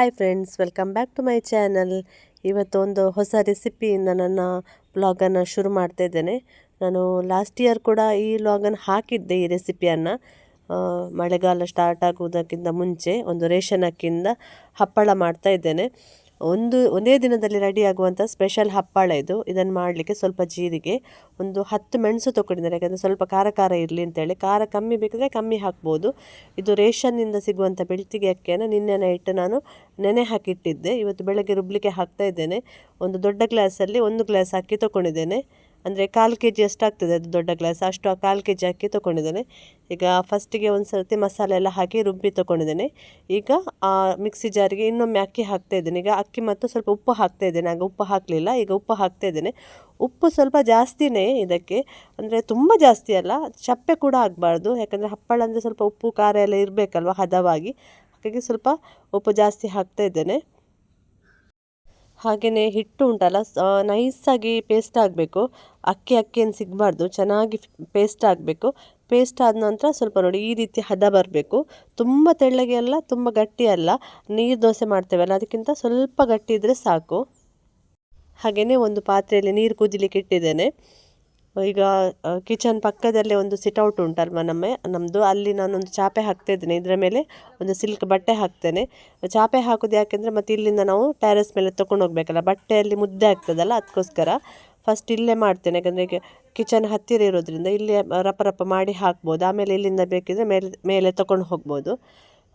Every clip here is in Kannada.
Hi friends welcome back to my channel ಇವತ್ತು ಒಂದು ಹೊಸ ರೆಸಿಪಿಯಿಂದ ನನ್ನ ವ್ಲಾಗನ್ನು ಶುರು ಮಾಡ್ತಾ ಇದ್ದೇನೆ. ನಾನು ಲಾಸ್ಟ್ ಇಯರ್ ಕೂಡ ಈ ವ್ಲಾಗನ್ನು ಹಾಕಿದ್ದೆ, ಈ ರೆಸಿಪಿಯನ್ನು ಮಳೆಗಾಲ ಸ್ಟಾರ್ಟ್ ಆಗುವುದಕ್ಕಿಂತ ಮುಂಚೆ ಒಂದು ರೇಷನ್ ಅಕ್ಕಿಯಿಂದ ಹಪ್ಪಳ ಮಾಡ್ತಾ ಇದ್ದೇನೆ. ಒಂದು, ಒಂದೇ ದಿನದಲ್ಲಿ ರೆಡಿ ಆಗುವಂಥ ಸ್ಪೆಷಲ್ ಹಪ್ಪಳ ಇದು. ಇದನ್ನು ಮಾಡಲಿಕ್ಕೆ ಸ್ವಲ್ಪ ಜೀರಿಗೆ, ಒಂದು ಹತ್ತು ಮೆಣಸು ತೊಗೊಂಡಿದ್ದಾರೆ. ಯಾಕಂದರೆ ಸ್ವಲ್ಪ ಖಾರ ಖಾರ ಇರಲಿ ಅಂತೇಳಿ ಖಾರ ಕಮ್ಮಿ ಬೇಕಿದ್ರೆ ಕಮ್ಮಿ ಹಾಕ್ಬೋದು. ಇದು ರೇಷನ್ನಿಂದ ಸಿಗುವಂಥ ಬೆಳ್ತಿಗೆ ಅಕ್ಕಿಯನ್ನು ನಿನ್ನೆ ನೈಟ್ ನಾನು ನೆನೆ ಹಾಕಿಟ್ಟಿದ್ದೆ. ಇವತ್ತು ಬೆಳಗ್ಗೆ ರುಬ್ಲಿಕ್ಕೆ ಹಾಕ್ತಾ ಇದ್ದೇನೆ. ಒಂದು ದೊಡ್ಡ ಗ್ಲಾಸಲ್ಲಿ ಒಂದು ಗ್ಲಾಸ್ ಅಕ್ಕಿ ತೊಗೊಂಡಿದ್ದೇನೆ. ಅಂದರೆ ಕಾಲು ಕೆ ಜಿ ಅಷ್ಟಾಗ್ತದೆ ಅದು ದೊಡ್ಡ ಗ್ಲಾಸ್? ಅಷ್ಟು ಆ ಕಾಲು ಕೆ ಜಿ ಅಕ್ಕಿ ತೊಗೊಂಡಿದ್ದೇನೆ ಈಗ ಫಸ್ಟಿಗೆ ಒಂದು ಸರ್ತಿ ಮಸಾಲೆ ಎಲ್ಲ ಹಾಕಿ ರುಬ್ಬಿ ತೊಗೊಂಡಿದ್ದೇನೆ ಈಗ ಆ ಮಿಕ್ಸಿ ಜಾರಿಗೆ ಇನ್ನೊಮ್ಮೆ ಅಕ್ಕಿ ಹಾಕ್ತಾ ಇದ್ದೇನೆ. ಈಗ ಅಕ್ಕಿ ಮತ್ತು ಸ್ವಲ್ಪ ಉಪ್ಪು ಹಾಕ್ತಾ ಇದ್ದೇನೆ. ಆಗ ಉಪ್ಪು ಹಾಕಲಿಲ್ಲ, ಈಗ ಉಪ್ಪು ಹಾಕ್ತಾ ಇದ್ದೇನೆ. ಉಪ್ಪು ಸ್ವಲ್ಪ ಜಾಸ್ತಿನೇ ಇದಕ್ಕೆ. ಅಂದರೆ ತುಂಬ ಜಾಸ್ತಿ ಅಲ್ಲ ಚಪ್ಪೆ ಕೂಡ ಆಗಬಾರ್ದು. ಯಾಕಂದರೆ ಹಪ್ಪಳ ಅಂದರೆ ಸ್ವಲ್ಪ ಉಪ್ಪು, ಖಾರ ಎಲ್ಲ ಇರಬೇಕಲ್ವ ಹದವಾಗಿ. ಹಾಗಾಗಿ ಸ್ವಲ್ಪ ಉಪ್ಪು ಜಾಸ್ತಿ ಹಾಕ್ತಾ ಇದ್ದೇನೆ. ಹಾಗೆಯೇ ಹಿಟ್ಟು ಉಂಟಲ್ಲ ನೈಸಾಗಿ ಪೇಸ್ಟ್ ಆಗಬೇಕು. ಅಕ್ಕಿ ಅಕ್ಕಿಯನ್ನು ಸಿಗಬಾರ್ದು, ಚೆನ್ನಾಗಿ ಪೇಸ್ಟ್ ಆಗಬೇಕು. ಪೇಸ್ಟ್ ಆದ ನಂತರ ಸ್ವಲ್ಪ ನೋಡಿ ಈ ರೀತಿ ಹದ ಬರಬೇಕು. ತುಂಬ ತೆಳ್ಳಗೆ ಅಲ್ಲ, ತುಂಬ ಗಟ್ಟಿ ಅಲ್ಲ. ನೀರು ದೋಸೆ ಮಾಡ್ತೇವಲ್ಲ ಅದಕ್ಕಿಂತ ಸ್ವಲ್ಪ ಗಟ್ಟಿ ಇದ್ದರೆ ಸಾಕು. ಹಾಗೆಯೇ ಒಂದು ಪಾತ್ರೆಯಲ್ಲಿ ನೀರು ಕುದಿಲಿಕ್ಕೆ ಇಟ್ಟಿದ್ದೇನೆ. ಈಗ ಕಿಚನ್ ಪಕ್ಕದಲ್ಲೇ ಒಂದು ಸಿಟೌಟ್ ಉಂಟಲ್ವ ನಮ್ಮ ನಮ್ಮದು ಅಲ್ಲಿ ನಾನೊಂದು ಚಾಪೆ ಹಾಕ್ತಾ ಇದ್ದೇನೆ ಇದರ ಮೇಲೆ ಒಂದು ಸಿಲ್ಕ್ ಬಟ್ಟೆ ಹಾಕ್ತೇನೆ. ಚಾಪೆ ಹಾಕೋದು ಯಾಕೆಂದರೆ ಮತ್ತು ಇಲ್ಲಿಂದ ನಾವು ಟ್ಯಾರೆಸ್ ಮೇಲೆ ತೊಗೊಂಡು ಹೋಗಬೇಕಲ್ಲ. ಬಟ್ಟೆಯಲ್ಲಿ ಮುದ್ದೆ ಆಗ್ತದಲ್ಲ ಅದಕ್ಕೋಸ್ಕರ ಫಸ್ಟ್ ಇಲ್ಲೇ ಮಾಡ್ತೇನೆ. ಯಾಕಂದರೆ ಕಿಚನ್ ಹತ್ತಿರ ಇರೋದ್ರಿಂದ ಇಲ್ಲೇ ರಪ ರಪ ಮಾಡಿ ಹಾಕ್ಬೋದು. ಆಮೇಲೆ ಇಲ್ಲಿಂದ ಬೇಕಿದ್ರೆ ಮೇಲೆ ಮೇಲೆ ತೊಗೊಂಡು ಹೋಗ್ಬೋದು.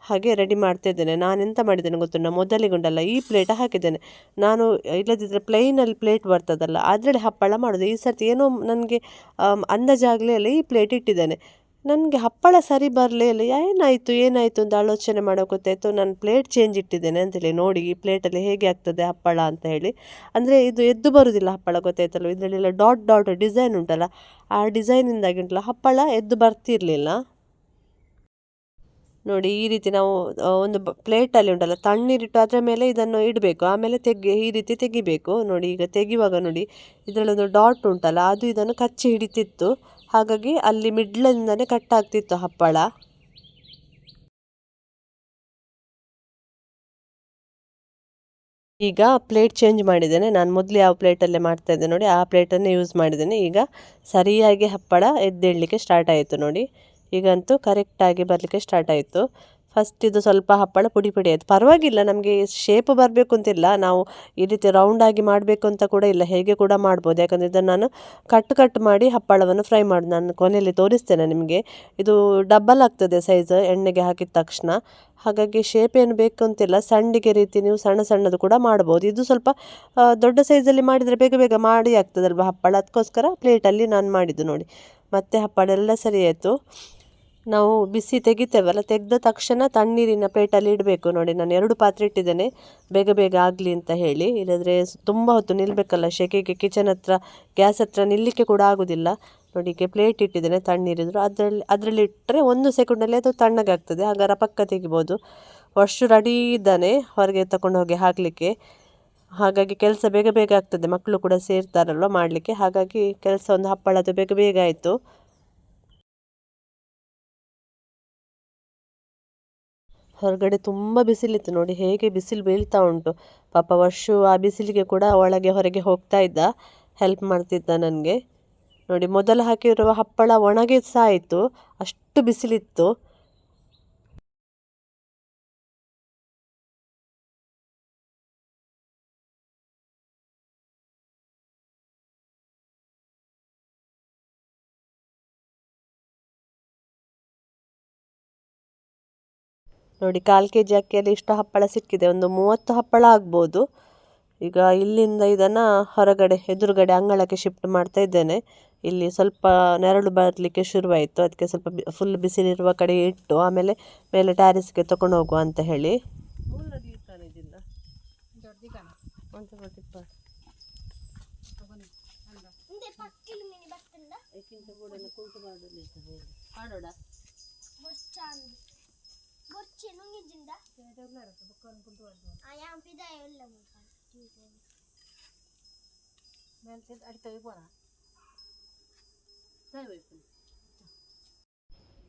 ಹಾಗೆ ರೆಡಿ ಮಾಡ್ತಾ ಇದ್ದೇನೆ ನಾನು ಎಂತ ಮಾಡಿದ್ದೇನೆ ಗೊತ್ತುಂಟ? ಮೊದಲಿಗುಂಡಲ್ಲ ಈ ಪ್ಲೇಟ್ ಹಾಕಿದ್ದೇನೆ. ನಾನು ಇಲ್ಲದಿದ್ದರೆ ಪ್ಲೈನಲ್ಲಿ ಪ್ಲೇಟ್ ಬರ್ತದಲ್ಲ, ಅದರಲ್ಲಿ ಹಪ್ಪಳ ಮಾಡೋದು. ಈ ಸರ್ತಿ ಏನೋ ನನಗೆ ಅಂದಾಜಾಗಲೇ ಅಲ್ಲ, ಈ ಪ್ಲೇಟ್ ಇಟ್ಟಿದ್ದೇನೆ. ನನಗೆ ಹಪ್ಪಳ ಸರಿ ಬರಲೇ ಇಲ್ಲ. ಏನಾಯಿತು ಏನಾಯಿತು ಅಂತ ಆಲೋಚನೆ ಮಾಡೋ ಗೊತ್ತಾಯಿತು ನಾನು ಪ್ಲೇಟ್ ಚೇಂಜ್ ಇಟ್ಟಿದ್ದೇನೆ ಅಂತೇಳಿ, ನೋಡಿ ಈ ಪ್ಲೇಟಲ್ಲಿ ಹೇಗೆ ಆಗ್ತದೆ ಹಪ್ಪಳ ಅಂತ ಹೇಳಿ. ಅಂದರೆ ಇದು ಎದ್ದು ಬರುವುದಿಲ್ಲ ಹಪ್ಪಳ ಗೊತ್ತಾಯ್ತಲ್ಲ ಇದರಲ್ಲೆಲ್ಲ ಡಾಟ್ ಡಾಟ್ ಡಿಸೈನ್ ಉಂಟಲ್ಲ, ಆ ಡಿಸೈನಿಂದಾಗಿ ಉಂಟಲ್ಲ, ಹಪ್ಪಳ ಎದ್ದು ಬರ್ತಿರಲಿಲ್ಲ. ನೋಡಿ ಈ ರೀತಿ ನಾವು ಒಂದು ಪ್ಲೇಟಲ್ಲಿ ಉಂಟಲ್ಲ, ತಣ್ಣೀರಿಟ್ಟು ಅದರ ಮೇಲೆ ಇದನ್ನು ಇಡಬೇಕು, ಆಮೇಲೆ ತೆಗಿ ಈ ರೀತಿ ತೆಗಿಬೇಕು. ನೋಡಿ ಈಗ ತೆಗಿಯುವಾಗ ನೋಡಿ, ಇದರಲ್ಲೊಂದು ಡಾಟ್ ಉಂಟಲ್ಲ, ಅದು ಇದನ್ನು ಕಚ್ಚಿ ಹಿಡಿತಿತ್ತು. ಹಾಗಾಗಿ ಅಲ್ಲಿ ಮಿಡ್ಲಿಂದನೇ ಕಟ್ ಆಗ್ತಿತ್ತು ಹಪ್ಪಳ. ಈಗ ಪ್ಲೇಟ್ ಚೇಂಜ್ ಮಾಡಿದ್ದೇನೆ, ನಾನು ಮೊದಲು ಯಾವ ಪ್ಲೇಟಲ್ಲೇ ಮಾಡ್ತಾ ಇದ್ದೆ ನೋಡಿ, ಆ ಪ್ಲೇಟನ್ನೇ ಯೂಸ್ ಮಾಡಿದ್ದೇನೆ. ಈಗ ಸರಿಯಾಗಿ ಹಪ್ಪಳ ಎದ್ದೇಳಲಿಕ್ಕೆ ಸ್ಟಾರ್ಟ್ ಆಯಿತು ನೋಡಿ. ಈಗಂತೂ ಕರೆಕ್ಟಾಗಿ ಬರಲಿಕ್ಕೆ ಸ್ಟಾರ್ಟ್ ಆಯಿತು. ಫಸ್ಟ್ ಇದು ಸ್ವಲ್ಪ ಹಪ್ಪಳ ಪುಡಿ ಪುಡಿ ಆಯಿತು. ಪರವಾಗಿಲ್ಲ, ನಮಗೆ ಶೇಪ್ ಬರಬೇಕು ಅಂತಿಲ್ಲ. ನಾವು ಈ ರೀತಿ ರೌಂಡಾಗಿ ಮಾಡಬೇಕು ಅಂತ ಕೂಡ ಇಲ್ಲ. ಹೇಗೆ ಕೂಡ ಮಾಡ್ಬೋದು. ಯಾಕಂದರೆ ಇದನ್ನು ನಾನು ಕಟ್ ಕಟ್ ಮಾಡಿ ಹಪ್ಪಳವನ್ನು ಫ್ರೈ ಮಾಡಿ, ನಾನು ಕೊನೆಯಲ್ಲಿ ತೋರಿಸ್ತೇನೆ ನಿಮಗೆ. ಇದು ಡಬ್ಬಲ್ ಆಗ್ತದೆ ಸೈಜ್ ಎಣ್ಣೆಗೆ ಹಾಕಿದ ತಕ್ಷಣ. ಹಾಗಾಗಿ ಶೇಪ್ ಏನು ಬೇಕು ಅಂತಿಲ್ಲ. ಸಣ್ಣಗೆ ರೀತಿ ನೀವು ಸಣ್ಣ ಸಣ್ಣದು ಕೂಡ ಮಾಡ್ಬೋದು. ಇದು ಸ್ವಲ್ಪ ದೊಡ್ಡ ಸೈಜಲ್ಲಿ ಮಾಡಿದರೆ ಬೇಗ ಬೇಗ ಮಾಡಿ ಆಗ್ತದಲ್ವ ಹಪ್ಪಳ? ಅದಕ್ಕೋಸ್ಕರ ಪ್ಲೇಟಲ್ಲಿ ನಾನು ಮಾಡಿದ್ದು ನೋಡಿ. ಮತ್ತೆ ಹಪ್ಪಳ ಸರಿ ಆಯಿತು. ನಾವು ಬಿಸಿ ತೆಗಿತೇವಲ್ಲ ತೆಗೆದ ತಕ್ಷಣ ತಣ್ಣೀರಿನ ಪ್ಲೇಟಲ್ಲಿ ಇಡಬೇಕು ನೋಡಿ. ನಾನು ಎರಡು ಪಾತ್ರೆ ಇಟ್ಟಿದ್ದೇನೆ. ಬೇಗ ಬೇಗ ಆಗಲಿ ಅಂತ ಹೇಳಿ. ಇಲ್ಲದ್ರೆ ತುಂಬ ಹೊತ್ತು ನಿಲ್ಲಬೇಕಲ್ಲ ಶೆಕೆಗೆ. ಕಿಚನ್ ಹತ್ರ, ಗ್ಯಾಸ್ ಹತ್ರ ನಿಲ್ಲಿಕ್ಕೆ ಕೂಡ ಆಗೋದಿಲ್ಲ. ನೋಡಿ ಈಗ ಪ್ಲೇಟ್ ಇಟ್ಟಿದ್ದೇನೆ ತಣ್ಣೀರಿದ್ರು. ಅದರಲ್ಲಿ ಅದರಲ್ಲಿ ಇಟ್ಟರೆ ಒಂದು ಸೆಕೆಂಡಲ್ಲಿ ಅದು ತಣ್ಣಗಾಗ್ತದೆ. ಹಾಗಾರ ಪಕ್ಕ ತೆಗಿಬೋದು. ವರ್ಷ ರೆಡಿ ಇದ್ದಾನೆ. ಹೊರಗೆ ತಗೊಂಡು ಹೋಗಿ ಹಾಕಲಿಕ್ಕೆ. ಹಾಗಾಗಿ ಕೆಲಸ ಬೇಗ ಬೇಗ ಆಗ್ತದೆ. ಮಕ್ಕಳು ಕೂಡ ಸೇರ್ತಾರಲ್ವ ಮಾಡಲಿಕ್ಕೆ. ಹಾಗಾಗಿ ಕೆಲಸ ಒಂದು ಹಪ್ಪಳದ್ದು ಬೇಗ ಬೇಗ ಆಯಿತು. ಹೊರಗಡೆ ತುಂಬ ಬಿಸಿಲಿತ್ತು ನೋಡಿ. ಹೇಗೆ ಬಿಸಿಲು ಬೀಳ್ತಾ ಉಂಟು. ಪಾಪ ವರ್ಷ ಆ ಬಿಸಿಲಿಗೆ ಕೂಡ ಒಳಗೆ ಹೊರಗೆ ಹೋಗ್ತಾ ಇದ್ದ. ಹೆಲ್ಪ್ ಮಾಡ್ತಿದ್ದ ನನಗೆ. ನೋಡಿ, ಮೊದಲು ಹಾಕಿರುವ ಹಪ್ಪಳ ಒಣಗಿ ಸಹ ಆಯಿತು ಅಷ್ಟು ಬಿಸಿಲಿತ್ತು. ನೋಡಿ ಕಾಲು ಕೆ ಜಿ ಅಕ್ಕಿಯಲ್ಲಿ ಇಷ್ಟು ಹಪ್ಪಳ ಸಿಕ್ಕಿದೆ. ಒಂದು ಮೂವತ್ತು ಹಪ್ಪಳ ಆಗ್ಬೋದು. ಈಗ ಇಲ್ಲಿಂದ ಇದನ್ನು ಹೊರಗಡೆ ಎದುರುಗಡೆ ಅಂಗಳಕ್ಕೆ ಶಿಫ್ಟ್ ಮಾಡ್ತಾ ಇದ್ದೇನೆ. ಇಲ್ಲಿ ಸ್ವಲ್ಪ ನೆರಳು ಬರಲಿಕ್ಕೆ ಶುರುವಾಯಿತು. ಅದಕ್ಕೆ ಸ್ವಲ್ಪ ಫುಲ್ ಬಿಸಿಲಿರುವ ಕಡೆ ಇಟ್ಟು ಆಮೇಲೆ ಮೇಲೆ ಟ್ಯಾರಿಸ್ಗೆ ತಗೊಂಡು ಹೋಗುವ ಅಂತ ಹೇಳಿ.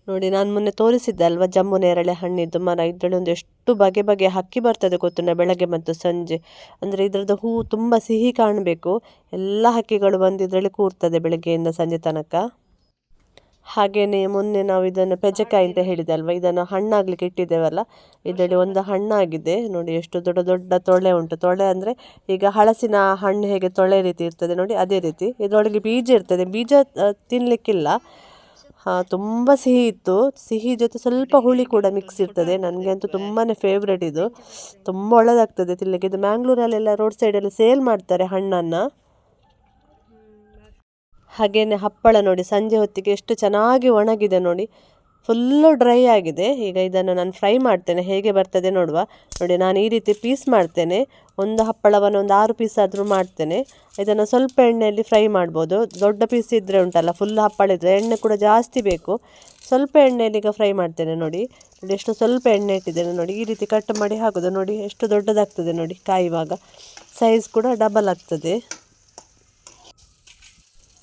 ನೋಡಿ ನಾನು ಮೊನ್ನೆ ತೋರಿಸಿದ್ದೆ ಅಲ್ವಾ ಜಮ್ಮು ನೇರಳೆ ಹಣ್ಣಿದ್ದು ಮರ. ಇದರಲ್ಲಿ ಒಂದು ಎಷ್ಟು ಬಗೆ ಬಗೆ ಹಕ್ಕಿ ಬರ್ತದೆ ಗೊತ್ತುಂಟ ಬೆಳಗ್ಗೆ ಮತ್ತು ಸಂಜೆ. ಅಂದರೆ ಇದರದ್ದು ಹೂವು ತುಂಬ ಸಿಹಿ ಕಾಣಬೇಕು. ಎಲ್ಲ ಹಕ್ಕಿಗಳು ಬಂದು ಇದರಲ್ಲಿ ಕೂರ್ತದೆ ಬೆಳಗ್ಗೆಯಿಂದ ಸಂಜೆ ತನಕ. ಹಾಗೆಯೇ ಮೊನ್ನೆ ನಾವು ಇದನ್ನು ಪೆಜಕಾಯಿ ಅಂತ ಹೇಳಿದೆ ಅಲ್ವಾ ಇದನ್ನು ಹಣ್ಣಾಗ್ಲಿಕ್ಕೆ ಇಟ್ಟಿದ್ದೇವಲ್ಲ? ಇದರಲ್ಲಿ ಒಂದು ಹಣ್ಣಾಗಿದೆ. ನೋಡಿ ಎಷ್ಟು ದೊಡ್ಡ ದೊಡ್ಡ ತೊಳೆ ಉಂಟು. ತೊಳೆ ಅಂದರೆ ಈಗ ಹಲಸಿನ ಹಣ್ಣು ಹೇಗೆ ತೊಳೆ ರೀತಿ ಇರ್ತದೆ ನೋಡಿ ಅದೇ ರೀತಿ. ಇದರೊಳಗೆ ಬೀಜ ಇರ್ತದೆ. ಬೀಜ ತಿನ್ನಲಿಕ್ಕಿಲ್ಲ ಹಾಂ ತುಂಬ ಸಿಹಿ ಇತ್ತು. ಸಿಹಿ ಜೊತೆ ಸ್ವಲ್ಪ ಹುಳಿ ಕೂಡ ಮಿಕ್ಸ್ ಇರ್ತದೆ. ನನಗೆ ಅಂತೂ ತುಂಬಾ ಫೇವ್ರೆಟ್ ಇದು. ತುಂಬ ಒಳ್ಳೆದಾಗ್ತದೆ ತಿನ್ನಲಿಕ್ಕೆ ಇದು ಮ್ಯಾಂಗ್ಳೂರಲ್ಲೆಲ್ಲ ರೋಡ್ ಸೈಡಲ್ಲಿ ಸೇಲ್ ಮಾಡ್ತಾರೆ ಹಣ್ಣನ್ನು. ಹಾಗೇನೆ ಹಪ್ಪಳ ನೋಡಿ, ಸಂಜೆ ಹೊತ್ತಿಗೆ ಎಷ್ಟು ಚೆನ್ನಾಗಿ ಒಣಗಿದೆ ನೋಡಿ. ಫುಲ್ಲು ಡ್ರೈ ಆಗಿದೆ. ಈಗ ಇದನ್ನು ನಾನು ಫ್ರೈ ಮಾಡ್ತೇನೆ. ಹೇಗೆ ಬರ್ತದೆ ನೋಡುವ. ನೋಡಿ, ನಾನು ಈ ರೀತಿ ಪೀಸ್ ಮಾಡ್ತೇನೆ. ಒಂದು ಹಪ್ಪಳವನ್ನು ಒಂದು ಆರು ಪೀಸ್ ಆದರೂ ಮಾಡ್ತೇನೆ. ಇದನ್ನು ಸ್ವಲ್ಪ ಎಣ್ಣೆಯಲ್ಲಿ ಫ್ರೈ ಮಾಡ್ಬೋದು. ದೊಡ್ಡ ಪೀಸ್ ಇದ್ದರೆ ಉಂಟಲ್ಲ ಫುಲ್ ಹಪ್ಪಳ ಇದ್ದರೆ ಎಣ್ಣೆ ಕೂಡ ಜಾಸ್ತಿ ಬೇಕು. ಸ್ವಲ್ಪ ಎಣ್ಣೆಯಲ್ಲಿ ಈಗ ಫ್ರೈ ಮಾಡ್ತೇನೆ ನೋಡಿ. ನೋಡಿ, ಎಷ್ಟು ಸ್ವಲ್ಪ ಎಣ್ಣೆ ಇಟ್ಟಿದ್ದೇನೆ ನೋಡಿ. ಈ ರೀತಿ ಕಟ್ ಮಾಡಿ ಹಾಕೋದು ನೋಡಿ, ಎಷ್ಟು ದೊಡ್ಡದಾಗ್ತದೆ ನೋಡಿ ಕಾಯುವಾಗ. ಸೈಜ್ ಕೂಡ ಡಬಲ್ ಆಗ್ತದೆ.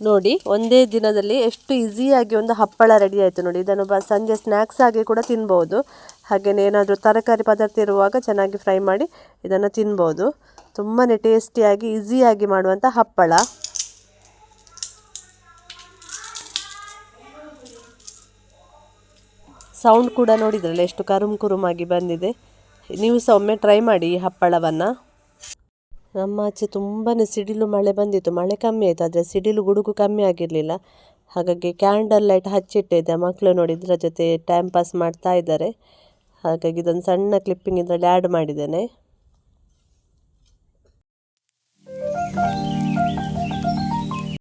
ನೋಡಿ, ಒಂದೇ ದಿನದಲ್ಲಿ ಎಷ್ಟು ಈಸಿಯಾಗಿ ಒಂದು ಹಪ್ಪಳ ರೆಡಿ ಆಯಿತು ನೋಡಿ. ಇದನ್ನು ಬ ಸಂಜೆ ಸ್ನ್ಯಾಕ್ಸ್ ಆಗಿ ಕೂಡ ತಿನ್ಬೋದು. ಹಾಗೆಯೇ ಏನಾದರೂ ತರಕಾರಿ ಪದಾರ್ಥ ಇರುವಾಗ ಚೆನ್ನಾಗಿ ಫ್ರೈ ಮಾಡಿ ಇದನ್ನು ತಿನ್ಬೋದು. ತುಂಬಾ ಟೇಸ್ಟಿಯಾಗಿ ಈಸಿಯಾಗಿ ಮಾಡುವಂಥ ಹಪ್ಪಳ. ಸೌಂಡ್ ಕೂಡ ನೋಡಿದ್ರಲ್ಲ, ಎಷ್ಟು ಕರುಮ್ ಕುರುಮಾಗಿ ಬಂದಿದೆ. ನೀವು ಸಹ ಒಮ್ಮೆ ಟ್ರೈ ಮಾಡಿ ಈ ಹಪ್ಪಳವನ್ನು. ನಮ್ಮ ಆಚೆ ತುಂಬಾ ಸಿಡಿಲು ಮಳೆ ಬಂದಿತ್ತು. ಮಳೆ ಕಮ್ಮಿ ಆಯಿತು, ಆದರೆ ಸಿಡಿಲು ಗುಡುಗು ಕಮ್ಮಿ ಆಗಿರಲಿಲ್ಲ. ಹಾಗಾಗಿ ಕ್ಯಾಂಡಲ್ ಲೈಟ್ ಹಚ್ಚಿಟ್ಟಿದ್ದೆ. ಮಕ್ಕಳು ನೋಡಿ ಇದರ ಜೊತೆ ಟೈಮ್ ಪಾಸ್ ಮಾಡ್ತಾ ಇದ್ದಾರೆ. ಹಾಗಾಗಿ ಇದೊಂದು ಸಣ್ಣ ಕ್ಲಿಪ್ಪಿಂಗ್ ಇದರಲ್ಲಿ ಆ್ಯಡ್ ಮಾಡಿದ್ದೇನೆ.